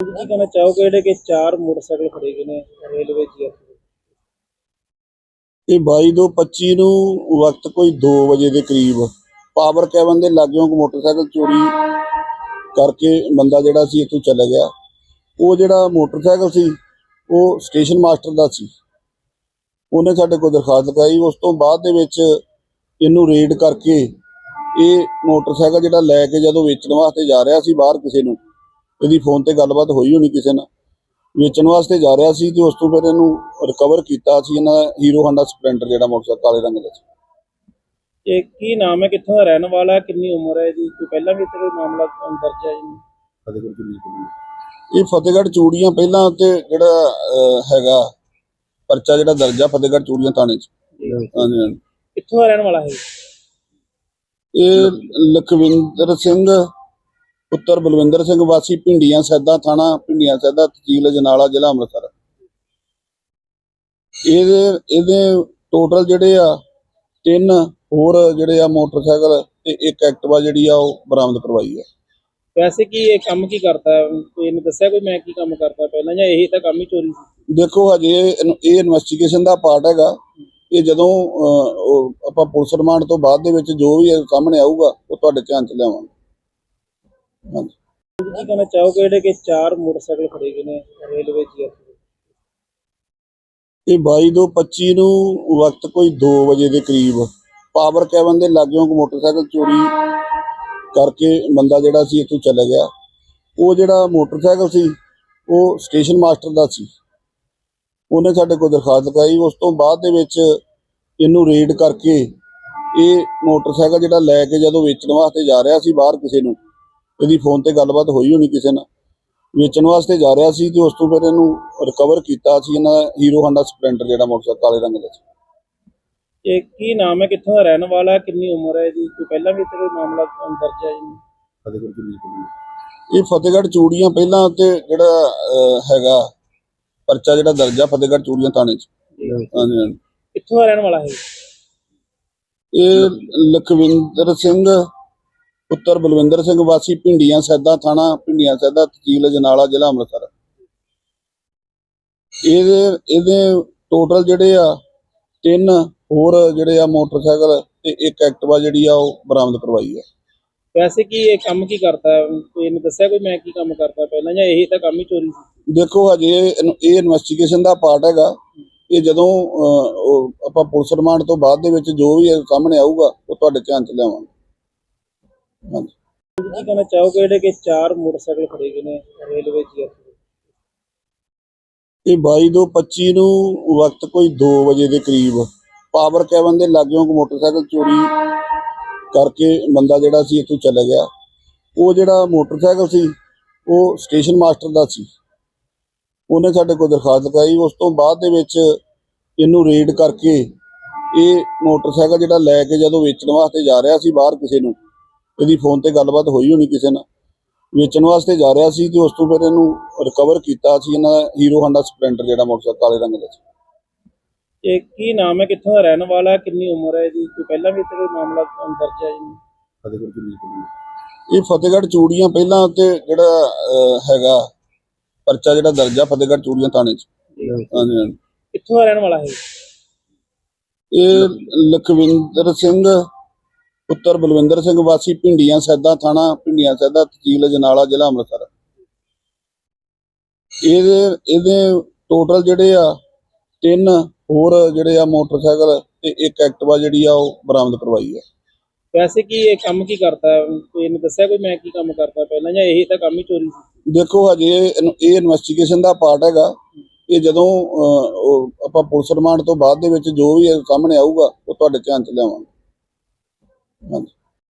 ਕੀ ਕਹਿਣਾ ਚਾਹੋਗੇ ਜਿਹੜੇ ਕਿ ਚਾਰ ਮੋਟਰਸਾਈਕਲ ਖੜੇ ਗਏ ਨੇ ਰੇਲਵੇ ਜੀ ਇਹ 22/25 ਨੂੰ ਵਕਤ ਕੋਈ 2 ਵਜੇ ਦੇ ਕਰੀਬ ਪਾਵਰ ਕੈਵਨ ਦੇ ਲਾਗਿਓਂ ਮੋਟਰਸਾਈਕਲ ਚੋਰੀ ਕਰਕੇ ਬੰਦਾ ਜਿਹੜਾ ਸੀ ਇੱਥੋਂ ਚਲਾ ਗਿਆ। ਉਹ ਜਿਹੜਾ ਮੋਟਰਸਾਈਕਲ ਸੀ, ਉਹ ਸਟੇਸ਼ਨ ਮਾਸਟਰ ਦਾ ਸੀ। ਉਹਨੇ ਸਾਡੇ ਕੋਲ ਦਰਖਾਸਤ ਕਰਾਈ ਉਸ ਤੋਂ ਬਾਅਦ ਦੇ ਵਿੱਚ ਇਹਨੂੰ ਰੇਡ ਕਰਕੇ ਇਹ ਮੋਟਰਸਾਈਕਲ ਜਿਹੜਾ ਲੈ ਕੇ ਜਦੋਂ ਵੇਚਣ ਵਾਸਤੇ ਜਾ ਰਿਹਾ ਸੀ ਬਾਹਰ ਕਿਸੇ ਨੂੰ ਇਹਦੀ ਫੋਨ ਤੇ ਗੱਲਬਾਤ ਹੋਈ ਹੋਣੀ ਕਿਸੇ ਨਾਲ। ਵੇਚਣ ਵਾਸਤੇ ਜਾ ਰਿਹਾ ਸੀ ਤੇ ਉਸ ਤੋਂ ਫਿਰ ਇਹਨੂੰ ਰਿਕਵਰ ਕੀਤਾ ਸੀ ਇਹਨਾਂ ਦਾ ਹੀਰੋ ਹਾਂਡਾ ਸਪਲੈਂਡਰ ਜਿਹੜਾ ਮੋਟਰਸਾਈਕਲ ਕਾਲੇ ਰੰਗ ਦਾ ਸੀ। ਇਹ ਕੀ ਨਾਮ ਹੈ? ਕਿੱਥੋਂ ਦਾ ਰਹਿਣ ਵਾਲਾ ਹੈ? ਕਿੰਨੀ ਉਮਰ ਹੈ ਇਹਦੀ? ਕੋਈ ਪਹਿਲਾਂ ਵੀ ਇੱਥੇ ਕੋਈ ਮਾਮਲਾ ਦਰਜ ਹੈ ਜੀ? ਇਹ ਫਤਿਹਗੜ੍ਹ ਚੂੜੀਆਂ ਪਹਿਲਾਂ ਤੇ ਜਿਹੜਾ ਹੈਗਾ ਪਰਚਾ ਜਿਹੜਾ ਦਰਜਾ ਫਤਿਹਗੜ੍ਹ ਚੂੜੀਆਂ ਥਾਣੇ 'ਚ। ਹਾਂਜੀ, ਹਾਂਜੀ। ਕਿੱਥੋਂ ਦਾ ਰਹਿਣ ਵਾਲਾ ਹੈ ਇਹ ਲਖਵਿੰਦਰ ਸਿੰਘ ਪੁੱਤਰ ਬਲਵਿੰਦਰ ਸਿੰਘ ਵਾਸੀ ਪਿੰਡੀਆਂ ਸੈਦਾ ਥਾਣਾ ਪਿੰਡੀਆਂ ਸੈਦਾ ਤਹਿਸੀਲ ਜਨਾਲਾ ਜ਼ਿਲ੍ਹਾ ਅੰਮ੍ਰਿਤਸਰ। ਇਹਦੇ ਇਹਦੇ ਟੋਟਲ ਜਿਹੜੇ ਆ ਤਿੰਨ ਹੋਰ ਜਿਹੜੇ ਆ ਮੋਟਰਸਾਈਕਲ ਤੇ ਇੱਕ ਐਕਟਿਵਾ ਜਿਹੜੀ ਆ ਉਹ ਬਰਾਮਦ ਕਰਵਾਈ ਆ। ਵੈਸੇ ਕੀ ਇਹ ਕੰਮ ਕੀ ਕਰਦਾ? ਹੈ ਇਹਨੇ ਦੱਸਿਆ ਕੋਈ ਮੈਂ ਕੀ ਕੰਮ ਕਰਦਾ ਪਹਿਲਾਂ ਜਾਂ ਇਹੀ ਤਾਂ ਕੰਮ ਹੀ ਚੋਰੀ ਸੀ? ਦੇਖੋ ਹਜੇ ਇਹਨੂੰ- ਇਹ ਇਨਵੈਸਟੀਗੇਸ਼ਨ ਦਾ ਪਾਰਟ ਹੈਗਾ। ਇਹ ਜਦੋਂ ਅਹ, ਉਹ ਆਪਾਂ ਪੁਲਿਸ ਰਿਮਾਂਡ ਤੋਂ ਬਾਅਦ ਦੇ ਵਿੱਚ ਜੋ ਵੀ ਇਹ ਸਾਹਮਣੇ ਆਊਗਾ ਉਹ ਤੁਹਾਡੇ ਧਿਆਨ 'ਚ ਲਿਆਵਾਂਗੇ। ਹਾਂਜੀ। ਕੀ ਕਹਿਣਾ ਚਾਹੋਗੇ ਜਿਹੜੇ ਕਿ ਚਾਰ ਮੋਟਰਸਾਈਕਲ ਖੜੇ ਗਏ ਨੇ ਰੇਲਵੇ ਜੀ ਇਹ 22 ਤੋਂ 25 ਨੂੰ ਵਕਤ ਕੋਈ 2 ਵਜੇ ਦੇ ਕਰੀਬ ਪਾਵਰ ਕੈਵਨ ਦੇ ਲਾਗਿਓਂ ਮੋਟਰਸਾਈਕਲ ਚੋਰੀ ਕਰਕੇ ਬੰਦਾ ਜਿਹੜਾ ਸੀ ਇੱਥੋਂ ਚਲਾ ਗਿਆ। ਉਹ ਜਿਹੜਾ ਮੋਟਰਸਾਈਕਲ ਸੀ ਉਹ ਸਟੇਸ਼ਨ ਮਾਸਟਰ ਦਾ ਸੀ। ਉਹਨੇ ਸਾਡੇ ਕੋਲ ਦਰਖਾਸਤ ਲਗਾਈ। ਉਸ ਤੋਂ ਬਾਅਦ ਦੇ ਵਿੱਚ ਇਹਨੂੰ ਰੇਡ ਕਰਕੇ ਇਹ ਮੋਟਰਸਾਈਕਲ ਜਿਹੜਾ ਲੈ ਕੇ ਜਦੋਂ ਵੇਚਣ ਵਾਸਤੇ ਜਾ ਰਿਹਾ ਸੀ ਬਾਹਰ ਕਿਸੇ ਨੂੰ ਇਹਦੀ ਫੋਨ ਤੇ ਗੱਲਬਾਤ ਹੋਈ ਹੋਣੀ ਕਿਸੇ ਨਾਲ। ਵੇਚਣ ਵਾਸਤੇ ਜਾ ਰਿਹਾ ਸੀ ਤੇ ਉਸ ਤੋਂ ਫਿਰ ਇਹਨੂੰ ਰਿਕਵਰ ਕੀਤਾ ਸੀ। ਇਹਨਾਂ ਦਾ ਹੀਰੋ ਹਾਂਡਾ ਸਪਲੈਂਡਰ ਜਿਹੜਾ ਮੋਟਰਸਾਈਕਲ ਕਾਲੇ ਰੰਗ ਦਾ ਸੀ। ਇਹ ਕੀ ਨਾਮ ਹੈ? ਕਿੱਥੋਂ ਦਾ ਰਹਿਣ ਵਾਲਾ ਹੈ? ਕਿੰਨੀ ਉਮਰ ਹੈ ਇਹਦੀ? ਕੋਈ ਪਹਿਲਾਂ ਵੀ ਇੱਥੇ ਕੋਈ ਮਾਮਲਾ ਦਰਜ ਹੈ ਜੀ? ਇਹ ਫਤਿਹਗੜ੍ਹ ਚੂੜੀਆਂ ਪਹਿਲਾਂ ਤੇ ਜਿਹੜਾ ਹੈਗਾ ਪਰਚਾ ਜਿਹੜਾ ਦਰਜਾ ਫਤਿਹਗੜ੍ਹ ਚੂੜੀਆਂ ਥਾਣੇ 'ਚ। ਹਾਂਜੀ, ਹਾਂਜੀ। ਕਿੱਥੋਂ ਦਾ ਰਹਿਣ ਵਾਲਾ ਹੈ ਇਹ ਲਖਵਿੰਦਰ ਸਿੰਘ ਪੁੱਤਰ ਬਲਵਿੰਦਰ ਸਿੰਘ ਵਾਸੀ ਪਿੰਡੀਆਂ ਸੈਦਾ ਥਾਣਾ ਪਿੰਡੀਆਂ ਸੈਦਾ ਤਹਿਸੀਲ ਜਨਾਲਾ ਜ਼ਿਲ੍ਹਾ ਅੰਮ੍ਰਿਤਸਰ। ਇਹਦੇ ਇਹਦੇ ਟੋਟਲ ਜਿਹੜੇ ਆ ਤਿੰਨ ਹੋਰ ਜਿਹੜੇ ਆ ਮੋਟਰਸਾਈਕਲ ਤੇ ਇੱਕ ਐਕਟਿਵਾ ਜਿਹੜੀ ਆ ਉਹ ਬਰਾਮਦ ਕਰਵਾਈ ਆ। ਵੈਸੇ ਕੀ ਇਹ ਕੰਮ ਕੀ ਕਰਦਾ ਹੈ ਇਹਨੇ ਦੱਸਿਆ ਕੋਈ ਮੈਂ ਕੀ ਕੰਮ ਕਰਦਾ ਪਹਿਲਾਂ ਜਾਂ ਇਹੀ ਤਾਂ ਕੰਮ ਹੀ ਚੋਰੀ ਸੀ? ਦੇਖੋ ਹਜੇ ਇਹਨੂੰ- ਇਹ ਇਨਵੈਸਟੀਗੇਸ਼ਨ ਦਾ ਪਾਰਟ ਹੈਗਾ। ਇਹ ਜਦੋਂ ਅਹ, ਉਹ ਆਪਾਂ ਪੁਲਿਸ ਰਿਮਾਂਡ ਤੋਂ ਬਾਅਦ ਦੇ ਵਿੱਚ ਜੋ ਵੀ ਇਹ ਸਾਹਮਣੇ ਆਊਗਾ ਉਹ ਤੁਹਾਡੇ ਧਿਆਨ 'ਚ ਲਿਆਵਾਂਗੇ। ਹਾਂਜੀ। ਕੀ ਕਹਿਣਾ ਚਾਹੋਗੇ ਜਿਹੜੇ ਕਿ ਚਾਰ ਮੋਟਰਸਾਈਕਲ ਖੜੇ ਗਏ ਨੇ ਰੇਲਵੇ ਜੀ ਇਹ 22 ਤੋਂ 25 ਨੂੰ ਵਕਤ ਕੋਈ 2 ਵਜੇ ਦੇ ਕਰੀਬ ਪਾਵਰ ਕੈਵਨ ਦੇ ਲਾਗਿਓਂ ਮੋਟਰਸਾਈਕਲ ਚੋਰੀ ਕਰਕੇ ਬੰਦਾ ਜਿਹੜਾ ਸੀ ਇੱਥੋਂ ਚਲਾ ਗਿਆ। ਉਹ ਜਿਹੜਾ ਮੋਟਰਸਾਈਕਲ ਸੀ ਉਹ ਸਟੇਸ਼ਨ ਮਾਸਟਰ ਦਾ ਸੀ। ਉਹਨੇ ਸਾਡੇ ਕੋਲ ਦਰਖਾਸਤ ਲਗਾਈ। ਉਸ ਤੋਂ ਬਾਅਦ ਦੇ ਵਿੱਚ ਇਹਨੂੰ ਰੇਡ ਕਰਕੇ ਇਹ ਮੋਟਰਸਾਈਕਲ ਜਿਹੜਾ ਲੈ ਕੇ ਜਦੋਂ ਵੇਚਣ ਵਾਸਤੇ ਜਾ ਰਿਹਾ ਸੀ ਬਾਹਰ ਕਿਸੇ ਨੂੰ ਇਹਦੀ ਫੋਨ ਤੇ ਗੱਲਬਾਤ ਹੋਈ ਹੋਣੀ ਕਿਸੇ ਨਾਲ। ਵੇਚਣ ਵਾਸਤੇ ਜਾ ਰਿਹਾ ਸੀ ਤੇ ਉਸ ਤੋਂ ਫਿਰ ਇਹਨੂੰ ਰਿਕਵਰ ਕੀਤਾ ਸੀ। ਇਹਨਾਂ ਦਾ ਹੀਰੋ ਹਾਂਡਾ ਸਪਲੈਂਡਰ ਜਿਹੜਾ ਮੋਟਰਸਾਈਕਲ ਕਾਲੇ ਰੰਗ ਦਾ ਸੀ। ਇਹ ਕੀ ਨਾਮ ਹੈ? ਕਿੱਥੋਂ ਦਾ ਰਹਿਣ ਵਾਲਾ ਹੈ? ਕਿੰਨੀ ਉਮਰ ਹੈ ਇਹਦੀ? ਕੋਈ ਪਹਿਲਾਂ ਵੀ ਇੱਥੇ ਕੋਈ ਮਾਮਲਾ ਦਰਜ ਹੈ ਜੀ? ਇਹ ਫਤਿਹਗੜ੍ਹ ਚੂੜੀਆਂ ਪਹਿਲਾਂ ਤੇ ਜਿਹੜਾ ਹੈਗਾ ਪਰਚਾ ਜਿਹੜਾ ਦਰਜਾ ਫਤਿਹਗੜ੍ਹ ਚੂੜੀਆਂ ਥਾਣੇ 'ਚ। ਹਾਂਜੀ, ਹਾਂਜੀ। ਕਿੱਥੋਂ ਦਾ ਰਹਿਣ ਵਾਲਾ ਹੈ ਇਹ ਲਖਵਿੰਦਰ ਸਿੰਘ ਪੁੱਤਰ ਬਲਵਿੰਦਰ ਸਿੰਘ ਵਾਸੀ ਪਿੰਡੀਆਂ ਸੈਦਾ ਥਾਣਾ ਪਿੰਡੀਆਂ ਸੈਦਾ ਤਹਿਸੀਲ ਜਨਾਲਾ ਜ਼ਿਲ੍ਹਾ ਅੰਮ੍ਰਿਤਸਰ। ਇਹਦੇ ਇਹਦੇ ਟੋਟਲ ਜਿਹੜੇ ਆ ਤਿੰਨ ਹੋਰ ਜਿਹੜੇ ਆ ਮੋਟਰਸਾਈਕਲ ਤੇ ਇੱਕ ਐਕਟਿਵਾ ਜਿਹੜੀ ਆ ਉਹ ਬਰਾਮਦ ਕਰਵਾਈ ਆ। ਵੈਸੇ ਕੀ ਇਹ ਕੰਮ ਕੀ ਕਰਦਾ ਹੈ ਕੋਈ ਇਹਨੇ ਦੱਸਿਆ ਕੋਈ ਮੈਂ ਕੀ ਕੰਮ ਕਰਦਾ ਪਹਿਲਾਂ ਜਾਂ ਇਹੀ ਤਾਂ ਕੰਮ ਹੀ ਚੋਰੀ ਸੀ? ਦੇਖੋ ਹਜੇ ਇਹਨੂੰ- ਇਹ ਇਨਵੈਸਟੀਗੇਸ਼ਨ ਦਾ ਪਾਰਟ ਹੈਗਾ। ਇਹ ਜਦੋਂ ਅਹ, ਉਹ ਆਪਾਂ ਪੁਲਿਸ ਰਿਮਾਂਡ ਤੋਂ ਬਾਅਦ ਦੇ ਵਿੱਚ ਜੋ ਵੀ ਇਹ ਸਾਹਮਣੇ ਆਊਗਾ ਉਹ ਤੁਹਾਡੇ ਧਿਆਨ 'ਚ ਲਿਆਵਾਂਗੇ। ਹਾਂਜੀ